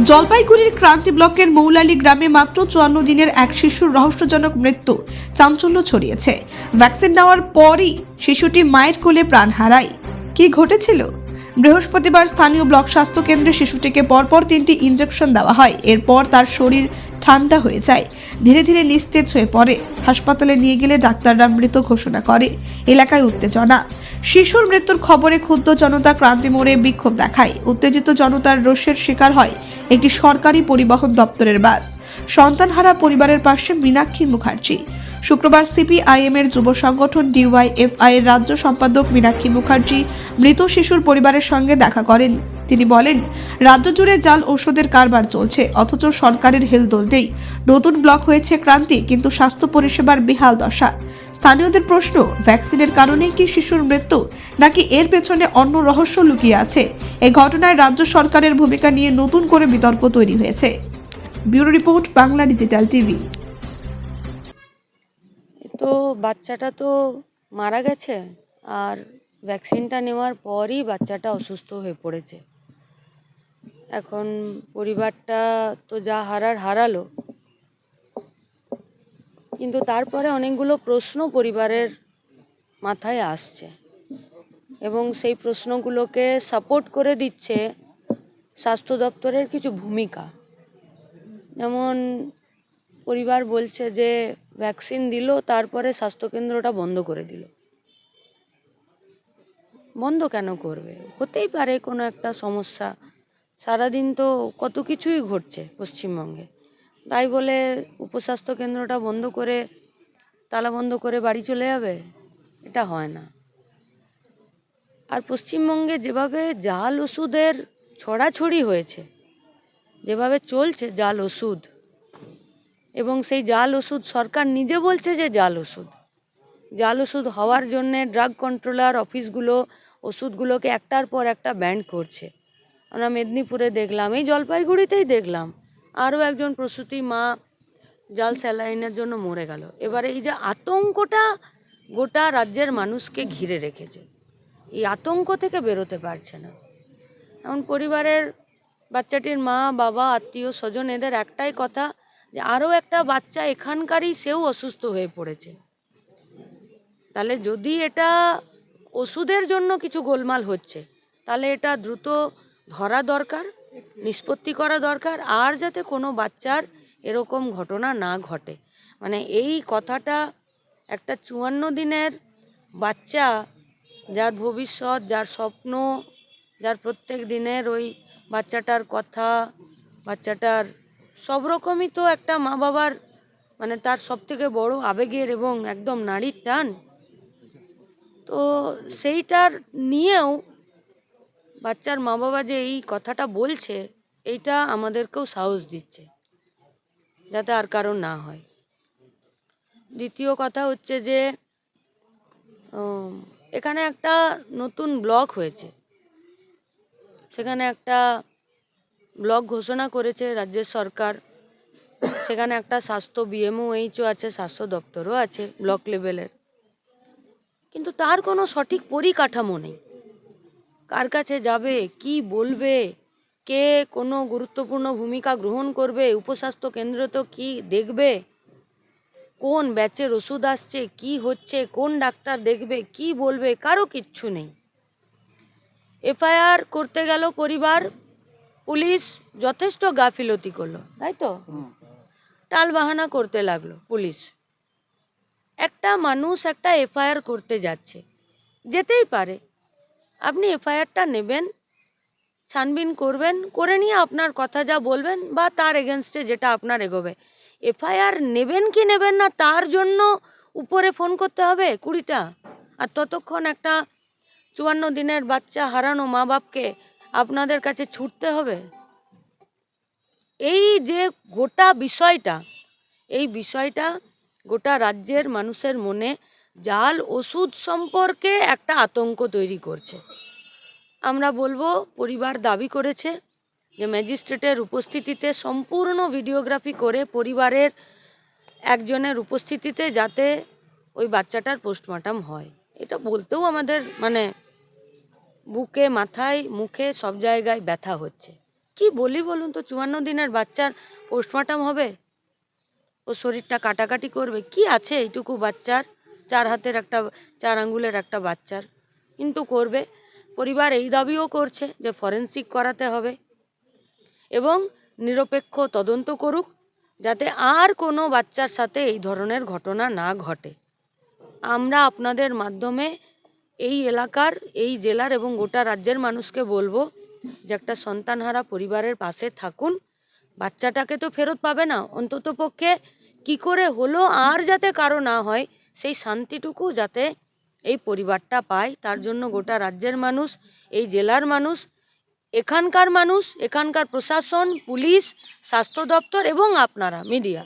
জলপাইগুড়ির ক্রান্তি ব্লকের মৌলালি গ্রামে মাত্র চুয়ান্ন দিনের এক শিশুর রহস্যজনক মৃত্যু চাঞ্চল্য ছড়িয়েছে। ভ্যাকসিন নেওয়ার পরই শিশুটি মায়ের কোলে প্রাণ হারায়। কি ঘটেছিল? বৃহস্পতিবার স্থানীয় ব্লক স্বাস্থ্য কেন্দ্রে শিশুটিকে পরপর তিনটি ইঞ্জেকশন দেওয়া হয়। এরপর তার শরীর ঠান্ডা হয়ে যায়। ধীরে ধীরে নিস্তেজ হয়ে পড়ে। হাসপাতালে নিয়ে গেলে ডাক্তাররা মৃত ঘোষণা করে। এলাকায় উত্তেজনা। শিশুর মৃত্যুর খবরে ক্ষুব্ধ জনতা ক্রান্তি মোড়ে বিক্ষোভ দেখায়। উত্তেজিত জনতার রোষের শিকার হয় একটি সরকারি পরিবহন দপ্তরের বাস। সন্তানহারা পরিবারের পাশে মীনাক্ষী মুখার্জি। শুক্রবার সিপিআইএম এর যুব সংগঠন ডিওয়াইএফআই এর রাজ্য সম্পাদক মীনাক্ষী মুখার্জি মৃত শিশুর পরিবারের সঙ্গে দেখা করেন। তিনি বলেন, রাজ্য জুড়ে জাল ঔষধের কারবার চলছে, অথচ সরকারের হেলদোল নেই। নতুন ব্লক হয়েছে ক্রান্তি, কিন্তু স্বাস্থ্য পরিষেবার বেহাল দশা। স্থানীয়দের প্রশ্ন, ভ্যাকসিনের কারণেই কি শিশুর মৃত্যু, নাকি এর পেছনে অন্য রহস্য লুকিয়ে আছে? এই ঘটনায় রাজ্য সরকারের ভূমিকা নিয়ে নতুন করে বিতর্ক তৈরি হয়েছে। Bureau report, Bangla digital TV. তো বাচ্চাটা তো মারা গেছে, আর ভ্যাকসিনটা নেওয়ার পরই বাচ্চাটা অসুস্থ হয়ে পড়েছে। এখন পরিবারটা তো যা হারার হারালো। কিন্তু তারপরে অনেকগুলো প্রশ্ন পরিবারের মাথায় আসছে এবং সেই প্রশ্নগুলোকে সাপোর্ট করে দিচ্ছে স্বাস্থ্য দপ্তরের কিছু ভূমিকা। যেমন পরিবার বলছে যে ভ্যাকসিন দিল, তারপরে স্বাস্থ্যকেন্দ্রটা বন্ধ করে দিল। বন্ধ কেন করবে? হতেই পারে কোনো একটা সমস্যা। সারাদিন তো কত কিছুই ঘটছে পশ্চিমবঙ্গে। তাই বলে উপস্বাস্থ্য কেন্দ্রটা বন্ধ করে, তালা বন্ধ করে বাড়ি চলে যাবে? এটা হয় না। আর পশ্চিমবঙ্গে যেভাবে জাল ওষুধের ছড়াছড়ি হয়েছে, যেভাবে চলছে জাল ওষুধ, এবং সেই জাল ওষুধ সরকার নিজে বলছে যে জাল ওষুধ জাল ওষুধ হওয়ার জন্যে ড্রাগ কন্ট্রোলার অফিসগুলো ওষুধগুলোকে একটার পর একটা ব্যান্ড করছে। আমরা মেদিনীপুরে দেখলাম, এই জলপাইগুড়িতেই দেখলাম। আরও একজন প্রসূতি মা জাল স্যালাইনের জন্য মরে গেল। এবারে এই যে আতঙ্কটা গোটা রাজ্যের মানুষকে ঘিরে রেখেছে। এই আতঙ্ক থেকে বেরোতে পারছে না। এখন পরিবারের বাচ্চাটির মা, বাবা, আত্মীয়, স্বজন এদের একটাই কথা যে আরও একটা বাচ্চা এখানকারই সেও অসুস্থ হয়ে পড়েছে। তাহলে যদি এটা ওষুধের জন্য কিছু গোলমাল হচ্ছে, তাহলে এটা দ্রুত ধরা দরকার, নিষ্পত্তি করা দরকার, আর যাতে কোনো বাচ্চার এরকম ঘটনা না ঘটে। মানে এই কথাটা একটা চুয়ান্ন দিনের বাচ্চা যার ভবিষ্যৎ, যার স্বপ্ন, যার প্রত্যেক দিনের ওই বাচ্চাটার কথা, বাচ্চাটার সব রকমই তো একটা মা বাবার মানে তার সব থেকে বড় আবেগের এবং একদম নারীর টান। তো সেইটার নিয়েও বাচ্চার মা বাবা যে এই কথাটা বলছে, এইটা আমাদেরকেও সাহস দিচ্ছে, যাতে আর কারণ না হয়। দ্বিতীয় কথা হচ্ছে যে এখানে একটা নতুন ব্লক হয়েছে। সেখানে একটা ব্লক ঘোষণা করেছে রাজ্যের সরকার। সেখানে একটা স্বাস্থ্য বিএমওএইচও আছে, স্বাস্থ্য দপ্তরও আছে ব্লক লেভেলের। কিন্তু তার কোনো সঠিক পরিকাঠামো নেই। কার কাছে যাবে? কি বলবে? কে কোনো গুরুত্বপূর্ণ ভূমিকা গ্রহণ করবে? উপস্বাস্থ্য কেন্দ্র তো কি দেখবে? কোন ব্যাচের ওষুধ আসছে? কি হচ্ছে? কোন ডাক্তার দেখবে? কি বলবে? কারও কিচ্ছু নেই। এফআইআর করতে গেল পরিবার। পুলিশ যথেষ্ট গাফিলতি করল তাই তো? টাল বাহানা করতে লাগল পুলিশ। একটা মানুষ একটা এফআইআর করতে যাচ্ছে যেতেই পারে। আপনি এফআইআরটা নেবেন, ছানবিন করবেন, করে নিয়ে আপনার কথা যা বলবেন বা তার এগেনস্টে যেটা আপনার এগোবে। এফআইআর নেবেন কি নেবেন না, তার জন্য উপরে ফোন করতে হবে কুড়িটা। আর ততক্ষণ একটা চুয়ান্ন দিনের বাচ্চা হারানো মা বাপকে আপনাদের কাছে ছুটতে হবে। এই যে গোটা বিষয়টা, এই বিষয়টা গোটা রাজ্যের মানুষের মনে জাল ওষুধ সম্পর্কে একটা আতঙ্ক তৈরি করছে। আমরা বলব, পরিবার দাবি করেছে যে ম্যাজিস্ট্রেটের উপস্থিতিতে সম্পূর্ণ ভিডিওগ্রাফি করে পরিবারের একজনের উপস্থিতিতে যাতে ওই বাচ্চাটার পোস্টমর্টম হয়। এটা বলতেও আমাদের মানে বুকে, মাথায়, মুখে সব জায়গায় ব্যথা হচ্ছে। কি বলি বলুন তো, চুয়ান্ন দিনের বাচ্চার পোস্টমর্টম হবে? ও শরীরটা কাটাকাটি করবে। কি আছে এইটুকু বাচ্চার? চার হাতের একটা, চার আঙ্গুলের একটা বাচ্চার। কিন্তু করবে। পরিবার এই দাবিও করছে যে ফরেন্সিক করাতে হবে এবং নিরপেক্ষ তদন্ত করুক যাতে আর কোনো বাচ্চার সাথে এই ধরনের ঘটনা না ঘটে। আমরা আপনাদের মাধ্যমে এই এলাকার, এই জেলার এবং গোটা রাজ্যের মানুষকে বলব যে একটা সন্তানহারা পরিবারের পাশে থাকুন। বাচ্চাটাকে তো ফেরত পাবে না। অন্তত পক্ষে কী করে হলো আর যাতে কারও না হয়, সেই শান্তিটুকু যাতে এই পরিবারটা পায়। তার জন্য গোটা রাজ্যের মানুষ, এই জেলার মানুষ, এখানকার মানুষ, এখানকার প্রশাসন, পুলিশ, স্বাস্থ্য দপ্তর এবং আপনারা, মিডিয়া।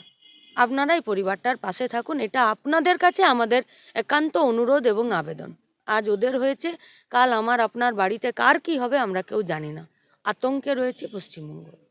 আপনারা এই পরিবারটার পাশে থাকুন। এটা আপনাদের কাছে আমাদের একান্ত অনুরোধ এবং আবেদন। আজ ওদের হয়েছে, কাল আমার, আপনার বাড়িতে কার কি হবে আমরা কেউ জানি না। আতঙ্কে রয়েছে পশ্চিমবঙ্গ।